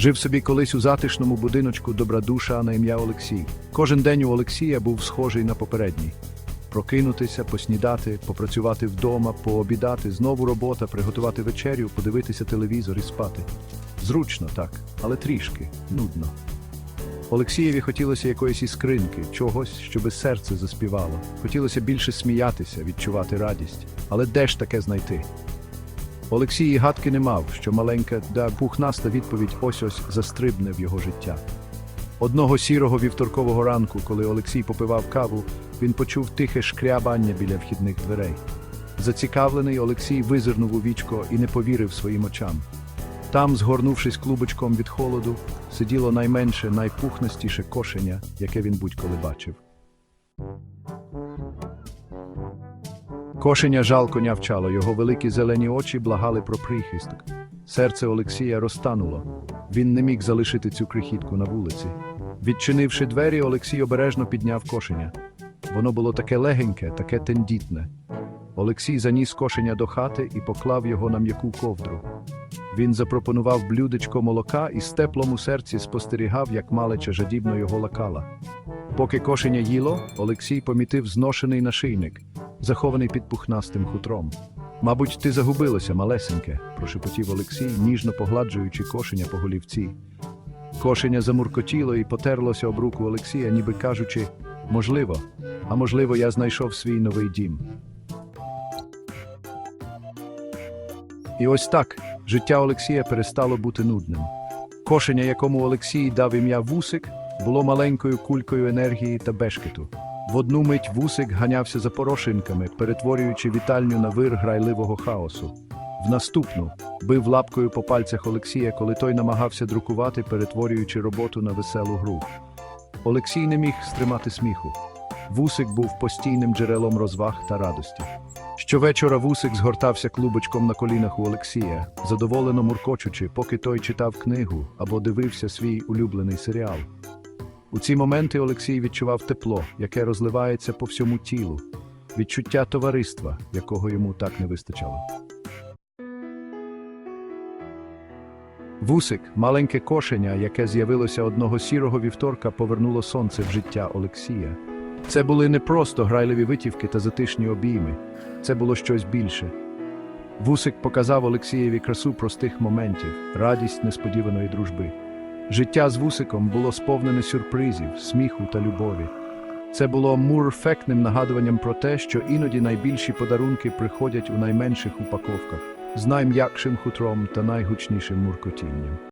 Жив собі колись у затишному будиночку добрадуша на ім'я Олексій. Кожен день у Олексія був схожий на попередній. Прокинутися, поснідати, попрацювати вдома, пообідати, знову робота, приготувати вечерю, подивитися телевізор і спати. Зручно так, але трішки, нудно. Олексієві хотілося якоїсь іскринки, чогось, щоби серце заспівало. Хотілося більше сміятися, відчувати радість. Але де ж таке знайти? Олексій гадки не мав, що маленька да пухнаста відповідь ось ось застрибне в його життя. Одного сірого вівторкового ранку, коли Олексій попивав каву, він почув тихе шкрябання біля вхідних дверей. Зацікавлений, Олексій визирнув у вічко і не повірив своїм очам. Там, згорнувшись клубочком від холоду, сиділо найменше, найпухнастіше кошеня, яке він будь-коли бачив. Кошеня жалко нявчало, його великі зелені очі благали про прихисток. Серце Олексія розтануло. Він не міг залишити цю крихітку на вулиці. Відчинивши двері, Олексій обережно підняв кошеня. Воно було таке легеньке, таке тендітне. Олексій заніс кошеня до хати і поклав його на м'яку ковдру. Він запропонував блюдечко молока і з теплом у серці спостерігав, як малеча жадібно його лакала. Поки кошеня їло, Олексій помітив зношений нашийник, захований під пухнастим хутром. Мабуть, ти загубилося, малесеньке, прошепотів Олексій, ніжно погладжуючи кошеня по голівці. Кошеня замуркотіло і потерлося об руку Олексія, ніби кажучи, можливо, а можливо, я знайшов свій новий дім. І ось так життя Олексія перестало бути нудним. Кошеня, якому Олексій дав ім'я Вусик, було маленькою кулькою енергії та бешкету. В одну мить Вусик ганявся за порошинками, перетворюючи вітальню на вир грайливого хаосу. В наступну бив лапкою по пальцях Олексія, коли той намагався друкувати, перетворюючи роботу на веселу гру. Олексій не міг стримати сміху. Вусик був постійним джерелом розваг та радості. Щовечора Вусик згортався клубочком на колінах у Олексія, задоволено муркочучи, поки той читав книгу або дивився свій улюблений серіал. У ці моменти Олексій відчував тепло, яке розливається по всьому тілу, відчуття товариства, якого йому так не вистачало. Вусик, маленьке кошеня, яке з'явилося одного сірого вівторка, повернуло сонце в життя Олексія. Це були не просто грайливі витівки та затишні обійми, це було щось більше. Вусик показав Олексієві красу простих моментів, радість несподіваної дружби. Життя з вусиком було сповнене сюрпризів, сміху та любові. Це було мурфектним нагадуванням про те, що іноді найбільші подарунки приходять у найменших упаковках з найм'якшим хутром та найгучнішим муркотінням.